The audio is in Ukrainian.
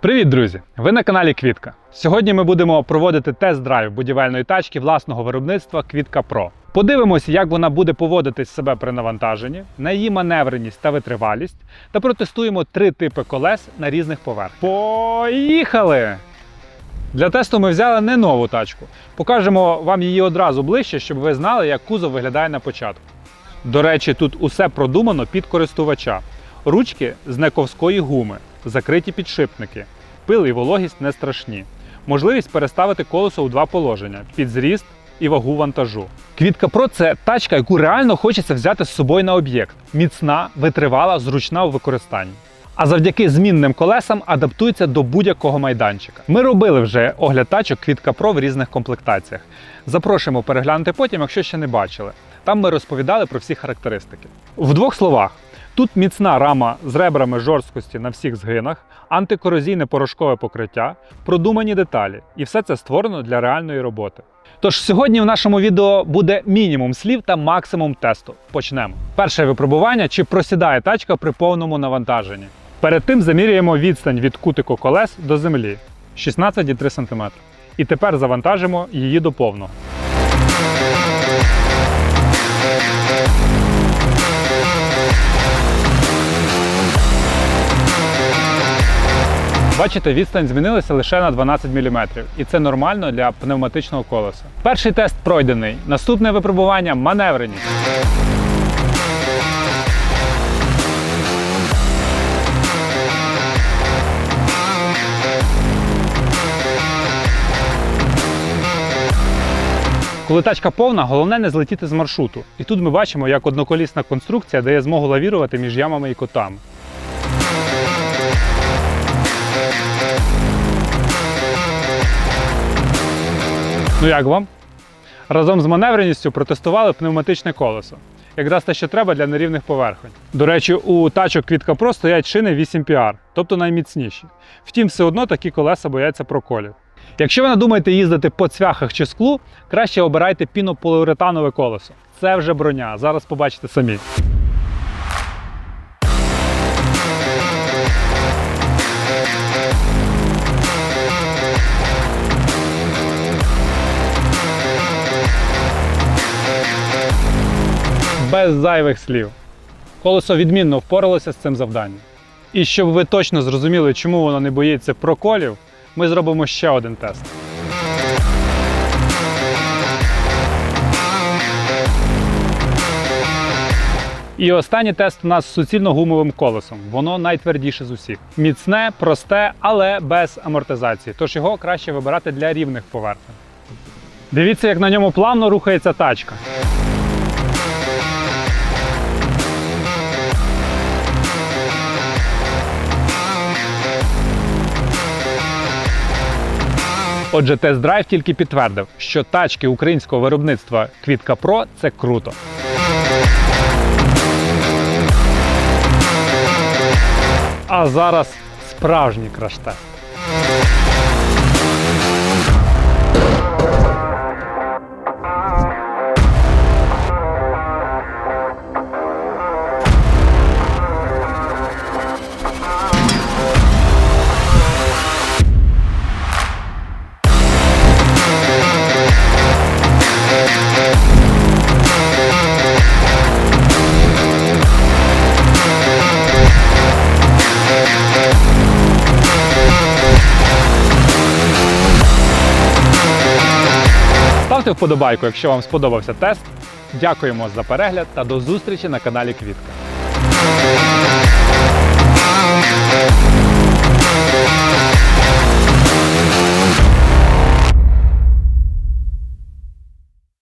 Привіт, друзі! Ви на каналі Квітка. Сьогодні ми будемо проводити тест-драйв будівельної тачки власного виробництва Квітка Pro. Подивимось, як вона буде поводити себе при навантаженні, на її маневреність та витривалість, та протестуємо три типи колес на різних поверхнях. Поїхали! Для тесту ми взяли не нову тачку. Покажемо вам її одразу ближче, щоб ви знали, як кузов виглядає на початку. До речі, тут усе продумано під користувача. Ручки з нековської гуми, закриті підшипники, пил і вологість не страшні. Можливість переставити колесо у два положення під зріст і вагу вантажу. Квітка Pro – це тачка, яку реально хочеться взяти з собою на об'єкт. Міцна, витривала, зручна у використанні. А завдяки змінним колесам адаптується до будь-якого майданчика. Ми робили вже огляд тачок Квітка Pro в різних комплектаціях. Запрошуємо переглянути потім, якщо ще не бачили. Там ми розповідали про всі характеристики. В двох словах: тут міцна рама з ребрами жорсткості на всіх згинах, антикорозійне порошкове покриття, продумані деталі, і все це створено для реальної роботи. Тож сьогодні в нашому відео буде мінімум слів та максимум тесту. Почнемо. Перше випробування: чи просідає тачка при повному навантаженні. Перед тим замірюємо відстань від кутику колес до землі 16,3 см. І тепер завантажимо її до повного. Бачите, відстань змінилася лише на 12 мм, і це нормально для пневматичного колеса. Перший тест пройдений. Наступне випробування маневреність. Коли тачка повна, головне не злетіти з маршруту. І тут ми бачимо, як одноколісна конструкція дає змогу лавірувати між ямами і котами. Ну як вам? Разом з маневреністю протестували пневматичне колесо. Якраз те, що треба для нерівних поверхонь. До речі, у тачок Квітка Pro стоять шини 8 PR, тобто найміцніші. Втім, все одно такі колеса бояться проколів. Якщо ви надумаєте їздити по цвяхах чи склу, краще обирайте пінополіуретанове колесо. Це вже броня. Зараз побачите самі. Без зайвих слів. Колесо відмінно впоралося з цим завданням. І щоб ви точно зрозуміли, чому воно не боїться проколів, ми зробимо ще один тест. І останній тест у нас з суцільно-гумовим колесом. Воно найтвердіше з усіх. Міцне, просте, але без амортизації. Тож його краще вибирати для рівних поверхень. Дивіться, як на ньому плавно рухається тачка. Отже, тест-драйв тільки підтвердив, що тачки українського виробництва Квітка Про – це круто. А зараз справжній краш-тест. Ставте вподобайку, якщо вам сподобався тест. Дякуємо за перегляд та до зустрічі на каналі Квітка.